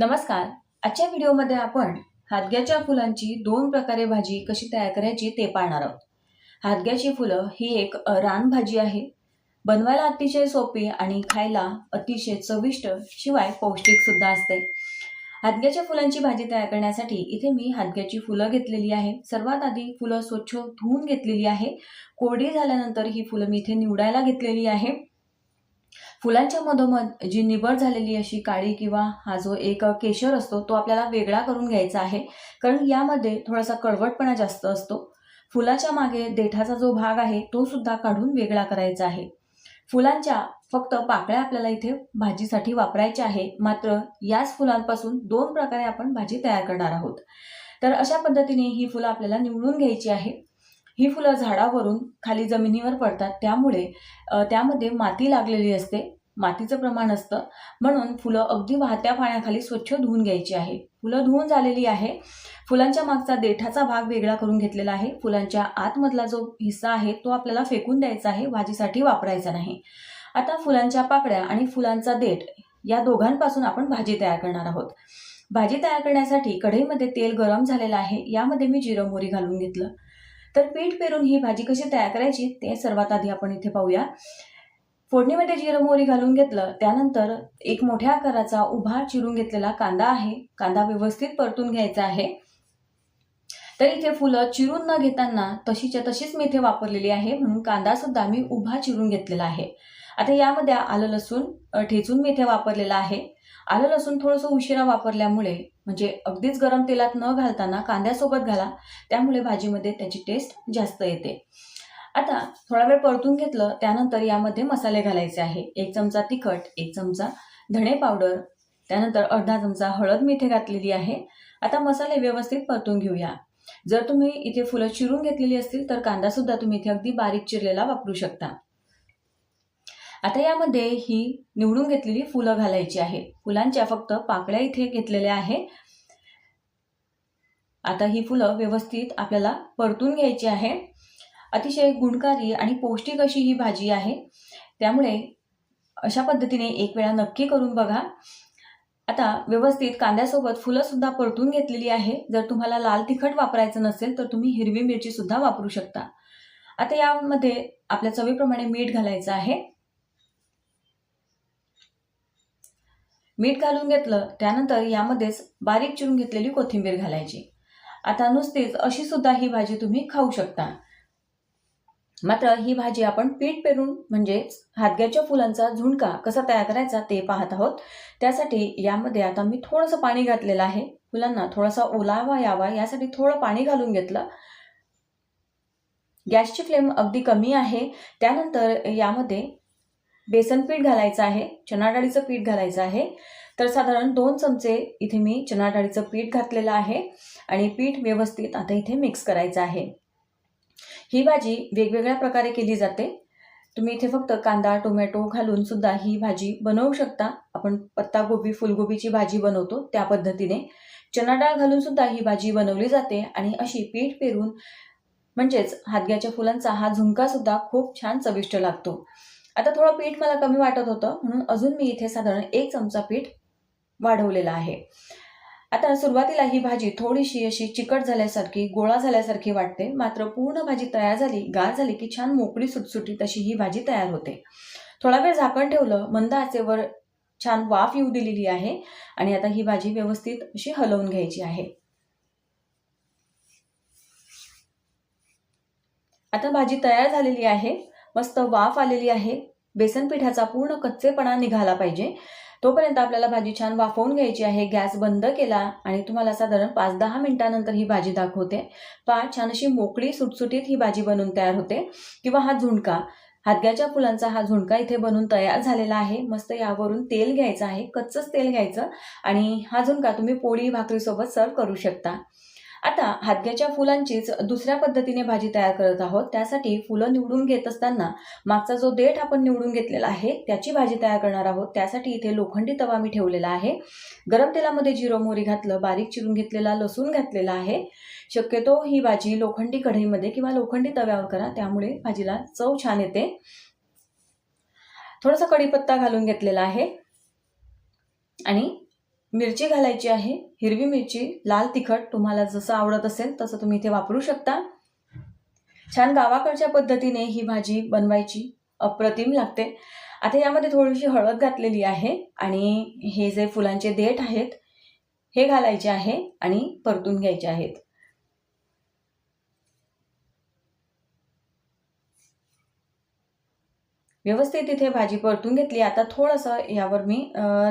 नमस्कार. आजच्या व्हिडिओमध्ये आपण हादग्याच्या फुलांची दोन प्रकारे भाजी कशी तयार करायची ते पाहणार आहोत. हादग्याची फुलं ही एक रानभाजी आहे. बनवायला अतिशय सोपी आणि खायला अतिशय चविष्ट शिवाय पौष्टिक सुद्धा असते. हादग्याच्या फुलांची भाजी तयार करण्यासाठी इथे मी हादग्याची फुलं घेतलेली आहे. सर्वात आधी फुलं स्वच्छ धुवून घेतलेली आहे. कोरडी झाल्यानंतर ही फुलं मी इथे निवडायला घेतलेली आहे. फुलांच्या मधोमध जी निवड झालेली अशी काळी किंवा हा जो एक केशर असतो तो आपल्याला वेगळा करून घ्यायचा आहे. कारण यामध्ये थोडासा कडवटपणा जास्त असतो. फुलाच्या मागे देठाचा जो भाग आहे तो सुद्धा काढून वेगळा करायचा आहे. फुलांच्या फक्त पाकळ्या आपल्याला इथे भाजीसाठी वापरायच्या आहे. मात्र याच फुलांपासून दोन प्रकारे आपण भाजी तयार करणार आहोत. तर अशा पद्धतीने ही फुलं आपल्याला निवडून घ्यायची आहे. ही फुलं झाडावरून खाली जमिनीवर पडतात. त्यामुळे त्यामध्ये माती लागलेली असते. मातीचं प्रमाण असतं. म्हणून फुलं अगदी वाहत्या पाण्याखाली स्वच्छ धुवून घ्यायची आहे. फुलं धुवून झालेली आहे. फुलांच्या मागचा देठाचा भाग वेगळा करून घेतलेला आहे. फुलांच्या आतमधला जो हिस्सा आहे तो आपल्याला फेकून द्यायचा आहे. भाजीसाठी वापरायचा नाही. आता फुलांच्या पाकळ्या आणि फुलांचा देठ या दोघांपासून आपण भाजी तयार करणार आहोत. भाजी तयार करण्यासाठी कढईमध्ये तेल गरम झालेलं आहे. यामध्ये मी जिरं मोहरी घालून घेतलं. तर पीठ पेरून ही भाजी कशी तयार करायची ते सर्वात आधी आपण इथे पाहूया. फोडणीमध्ये जिरं मोहरी घालून घेतलं त्यानंतर एक मोठ्या आकाराचा उभा चिरून घेतलेला कांदा आहे. कांदा व्यवस्थित परतून घ्यायचा आहे. तर इथे फुलं चिरून न घेताना तशीच्या तशीच मी इथे वापरलेली आहे म्हणून कांदा सुद्धा मी उभा चिरून घेतलेला आहे. आता यामध्ये आलं लसूण ठेचून मी इथे वापरलेला आहे. आलं लसूण थोडंसं उशिरा वापरल्यामुळे म्हणजे अगदीच गरम तेलात न घालताना कांद्यासोबत घाला त्यामुळे भाजीमध्ये त्याची टेस्ट जास्त येते. आता थोडा वेळ परतून घेतलं त्यानंतर यामध्ये मसाले घालायचे आहे. एक चमचा तिखट एक चमचा धणे पावडर त्यानंतर अर्धा चमचा हळद मी इथे घातलेली आहे. आता मसाले व्यवस्थित परतून घेऊया. जर तुम्ही इथे फुलं चिरून घेतलेली असतील तर कांदासुद्धा तुम्ही इथे अगदी बारीक चिरलेला वापरू शकता. आता यामध्ये ही निवडून घेतलेली फुलं घालायची आहे. फुलांच्या फक्त पाकळ्या इथे घेतलेल्या आहे आता ही फुलं व्यवस्थित आपल्याला परतून घ्यायची आहे. अतिशय गुणकारी आणि पौष्टिक अशी ही भाजी आहे. त्यामुळे अशा पद्धतीने एक वेळा नक्की करून बघा. आता व्यवस्थित कांद्यासोबत फुलंसुद्धा परतून घेतलेली आहे. जर तुम्हाला लाल तिखट वापरायचं नसेल तर तुम्ही हिरवी मिरची सुद्धा वापरू शकता. आता यामध्ये आपल्या चवीप्रमाणे मीठ घालायचं आहे. मीठ घालून घेतलं त्यानंतर यामध्येच बारीक चिरून घेतलेली कोथिंबीर घालायची. आता नुसतीच अशी सुद्धा ही भाजी तुम्ही खाऊ शकता. मात्र ही भाजी आपण पीठ पेरून म्हणजेच हादग्याच्या फुलांचा झुणका कसा तयार करायचा ते पाहत आहोत. त्यासाठी यामध्ये आता मी थोडंसं पाणी घातलेलं आहे. फुलांना थोडासा ओलावा यावा यासाठी थोडं पाणी घालून घेतलं. गॅसची फ्लेम अगदी कमी आहे. त्यानंतर यामध्ये बेसन पीठ घालायचं आहे चना डाळीचं पीठ घालायचं आहे. तर साधारण दोन चमचे इथे मी चना डाळीचं पीठ घातलेलं आहे आणि पीठ व्यवस्थित आता इथे मिक्स करायचं आहे. ही भाजी वेगवेगळ्या प्रकारे केली जाते. तुम्ही इथे फक्त कांदा टोमॅटो घालून सुद्धा ही भाजी बनवू शकता. आपण पत्तागोबी फुलगोबीची भाजी बनवतो त्या पद्धतीने. चना डाळ घालून सुद्धा ही भाजी बनवली जाते आणि अशी पीठ पेरून म्हणजेच हादग्याच्या फुलांचा हा झुणका सुद्धा खूप छान चविष्ट लागतो. आता थोडं पीठ मला कमी वाटत होतं म्हणून अजून मी इथे साधारण एक चमचा पीठ वाढवलेला आहे. आता सुरुवातीला ही भाजी थोडीशी अशी चिकट झाल्यासारखी गोळा झाल्यासारखी वाटते. मात्र पूर्ण भाजी तयार झाली गार झाली की छान मोकळी सुटसुटी तशी ही भाजी तयार होते. थोडा वेळ झाकण ठेवलं मंद आचेवर छान वाफ येऊ दिलेली आहे आणि आता ही भाजी व्यवस्थित अशी हलवून घ्यायची आहे. आता भाजी तयार झालेली आहे. मस्त वाफ आलेली आहे. बेसन पिठाचा पूर्ण कच्चेपणा निघाला पाहिजे. तोपर्यंत आपल्याला भाजी छान वाफवून घ्यायची आहे. गॅस बंद केला आणि तुम्हाला साधारण पाच दहा मिनिटानंतर ही भाजी दाखवते. पा छान अशी मोकळी सुटसुटीत ही भाजी बनवून तयार होते. किंवा हा झुणका. हादग्याच्या फुलांचा हा झुणका इथे बनवून तयार झालेला आहे. मस्त यावरून तेल घ्यायचं आहे. कच्चंच तेल घ्यायचं. आणि हा झुणका तुम्ही पोळी भाकरीसोबत सर्व करू शकता. आता हादग्याच्या फुलांचीच दुसऱ्या पद्धतीने भाजी तयार करत आहोत. त्यासाठी फुलं निवडून घेत असताना मागचा जो देठ आपण निवडून घेतलेला आहे त्याची भाजी तयार करणार आहोत. त्यासाठी इथे लोखंडी तवा मी ठेवलेला आहे. गरम तेलामध्ये जिरं मोहरी घातलं बारीक चिरून घेतलेला लसूण घातलेला आहे. शक्यतो ही भाजी लोखंडी कढईमध्ये किंवा लोखंडी तव्यावर करा त्यामुळे भाजीला चव छान येते. थोडासा कढीपत्ता घालून घेतलेला आहे. आणि मिरची घालायची आहे हिरवी मिरची लाल तिखट तुम्हाला जसं आवडत असेल तसं तुम्ही इथे वापरू शकता. छान गावाकडच्या पद्धतीने ही भाजी बनवायची अप्रतिम लागते. आता यामध्ये थोडीशी हळद घातलेली आहे आणि हे जे फुलांचे देठ आहेत हे घालायचे आहे आणि परतून घ्यायचे आहेत. व्यवस्थित इथे भाजी परतून घेतली. आता थोडंसं यावर मी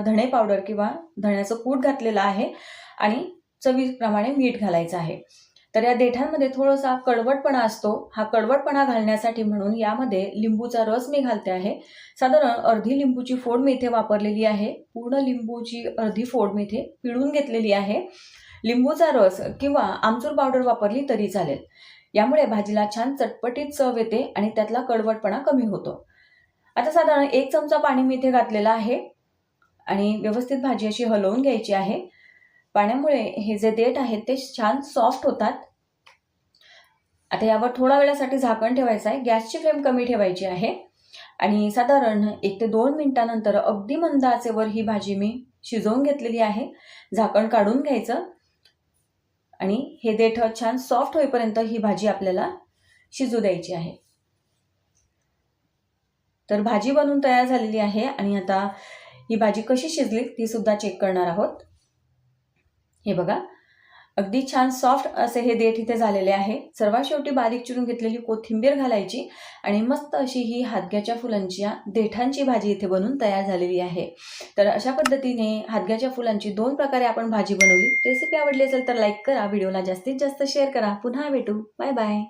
धणे पावडर किंवा धण्याचं कूट घातलेलं आहे आणि चवीप्रमाणे मीठ घालायचं आहे. तर या देठांमध्ये थोडासा कडवटपणा असतो. हा कडवटपणा घालण्यासाठी म्हणून यामध्ये लिंबूचा रस मी घालते आहे. साधारण अर्धी लिंबूची फोड मी इथे वापरलेली आहे. पूर्ण लिंबूची अर्धी फोड मी इथे पिळून घेतलेली आहे. लिंबूचा रस किंवा आमचूर पावडर वापरली तरी चालेल. यामुळे भाजीला छान चटपटीत चव येते आणि त्यातला कडवटपणा कमी होतो. आता साधारण एक चमचा पाणी मी इथे घातलेलं आहे आणि व्यवस्थित भाजी अशी हलवून घ्यायची आहे. पाण्यामुळे हे जे देठ आहेत ते छान सॉफ्ट होतात. आता यावर थोडा वेळासाठी झाकण ठेवायचं आहे. गॅसची फ्लेम कमी ठेवायची आहे. आणि साधारण एक ते दोन मिनिटानंतर अगदी मंद आचेवर ही भाजी मी शिजवून घेतलेली आहे. झाकण काढून घ्यायचं. आणि हे देठ छान सॉफ्ट होईपर्यंत ही भाजी आपल्याला शिजू द्यायची आहे. तर भाजी बनवून तयार झालेली आहे आणि आता ही भाजी कशी शिजली ती सुद्धा चेक करणार आहोत. हे बघा. अगदी छान सॉफ्ट असे हे देठ इथे झालेले आहे. सर्वात शेवटी बारीक चिरून घेतलेली कोथिंबीर घालायची आणि मस्त अशी ही हादग्याच्या फुलांच्या देठांची भाजी इथे बनवून तयार झालेली आहे. तर अशा पद्धतीने हादग्याच्या फुलांची दोन प्रकारे आपण भाजी बनवली. रेसिपी आवडली असेल तर लाईक करा. व्हिडिओला जास्तीत जास्त शेअर करा. पुन्हा भेटू. Bye bye